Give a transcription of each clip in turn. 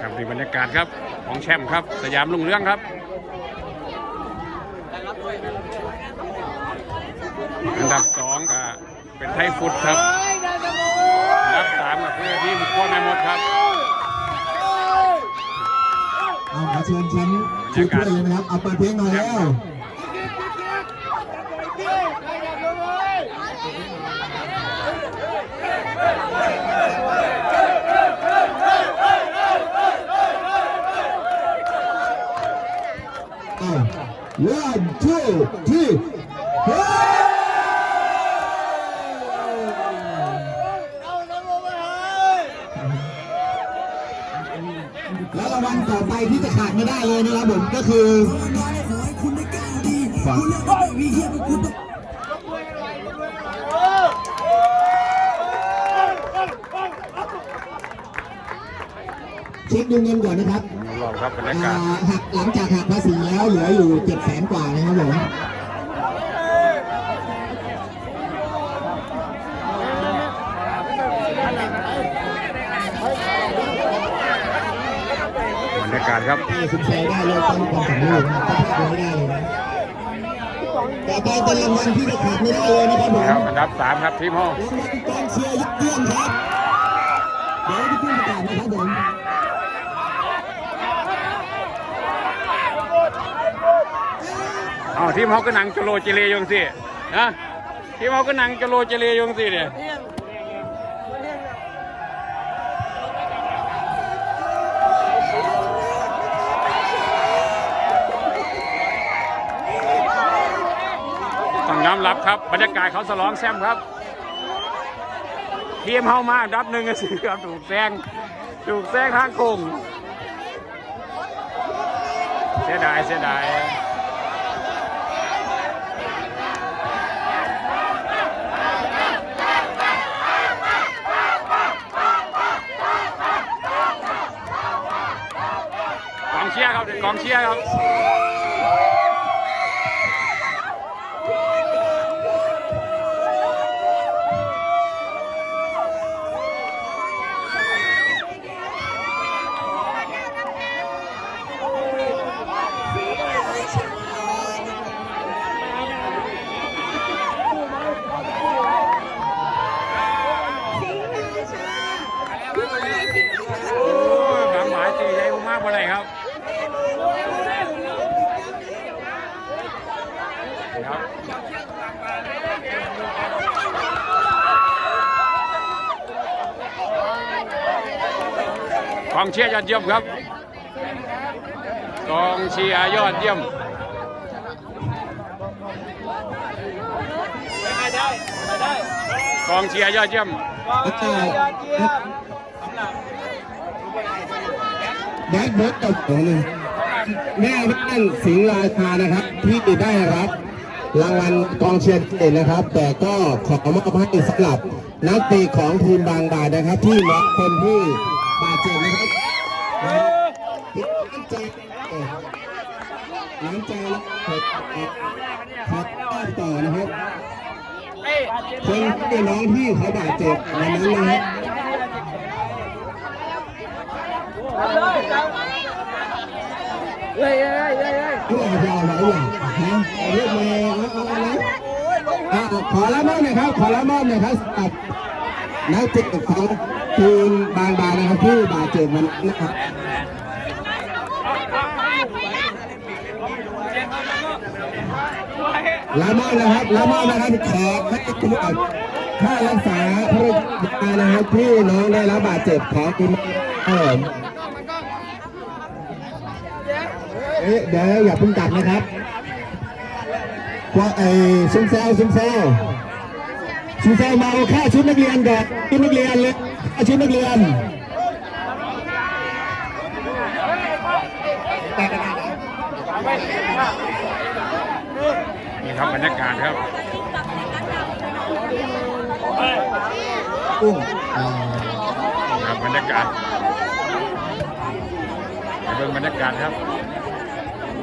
ครับนี่บรรยากาศครับของแชมป์ครับ สยามลุงเรื่องครับอันดับสองก็เป็นไทยฟุตครับอันดับสามก็คือทีมขั้แม่มดครับเอาขอเชิญแชมป์ช่วยช่วยเลยนะครับเอาเปิดเพลงหน่อยแล้ว เอา one two three เฮ้แล้วรางวัลต่อไปที่จะขาดไม่ได้เลยนะครับผมก็คือฝากเช็คดูเงินก่อนนะครับ อบครับบรรยากาอ่าศหักหลังจากหักภาษีแล้วเหลืออยู่เจ็ดแสนกว่านะครับผมบรรยากาศครับที่สุดแชร์ได้เลยต้องความสำเร็จนะครับต้องพลาดไม่ได้เลยนะต่อไปเป็นรางวัลที่จะขาดไม่ได้เลยนะครับผมครับอันดับสามครับทีมห้องรางวัลกองเชียร์ยอดเยี่ยมครับเดี๋ยวพี่ขึ้นประกาศนะครับผม เอา ทีมเขาก็หนังจโลเจเลยงสินะทีมเขาก็หนังจโลเจเลยงสิเนี่ยต้องยอมรับครับบรรยากาศเขาสลองแซมครับทีมเฮามาดับหนึ่งก็สิครับถูกแซงถูกแซงทางโค้งเสียดายเสียดาย เชียร์ครับกองเชียร์ครับ โอ้ยบางหมายตีใหญ่มากเมื่อไรครับ ครับกองเชียร์ยอดเยี่ยมครับกองเชียร์ยอดเยี่ยมกองเชียร์ยอดเยี่ยมแล้วก็แดเบิร์ดตบตัวหนึ่งแม่บ้านสิงห์ราชานะครับ ที่ได้รับ รางวัลกองเชียร์เด่นนะครับ แต่ก็ขอมอบให้สำหรับนักตะของทีมบางบาทนะครับ ที่รับคนที่บาดเจ็บนะครับน้ำใจเอ่อน้ำใจและขอต่อนะครับคนที่น้องที่เขาบาดเจ็บวันนั้นนะครับเฮ้ยเฮ้ยเฮ้ย เฮ้ยที่อาจะเอาอะไว้อย่างนะเอาเรียกมาเอาอานะอะขอละมอบหน่อยครับ ขอละมอบหน่อยครับสำหรับนักเตะของทีมบางบานนะครับที่บาดเจ็บมันนะครับละมอบนะครับละมอบนะครับขอให้คุณอัดค่ารักษาพระยานะครับที่น้องได้รับบาดเจ็บขอคุณครับ อ๊ะเดี๋ยวอย่าเพิ่งกลับนะครับว่าไอ้ซุมแซวซุมแซวซุมแซวมาเอาค่าชุดนักเรียนก่อนชุดนักเรียนเลยค่าชุดนักเรียนนี่ครับบรรยากาศครับกุ้งอ่านี่ครับบรรยากาศไปเบิ่งบรรยากาศครับ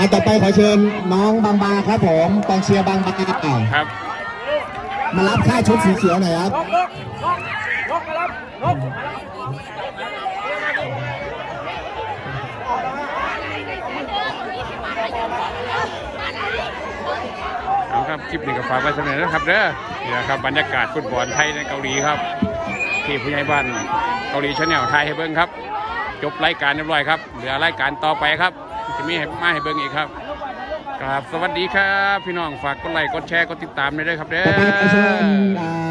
อันต่อไปขอเชิญน้องบางบาครับผมกองเชียร์บางบาครับ มารับค่าชุดสีเขียวหน่อยครับเอาครับคลิปนี้ก็ฝากไว้สำเร็จนะครับเด้อนี่แหละครับบรรยากาศฟุตบอลไทยในเกาหลีครับ ที่ผู้ใหญ่บ้านเกาหลีชาแนลไทยให้เบิ้งครับ จบรายการเรียบร้อยครับเหลือรายการต่อไปครับ จะมีให้มาให้เบิ้งอีกครับครับ สวัสดีครับ พี่น้องฝากกดไลค์กดแชร์กดติดตามด้เด้อครับเด้อ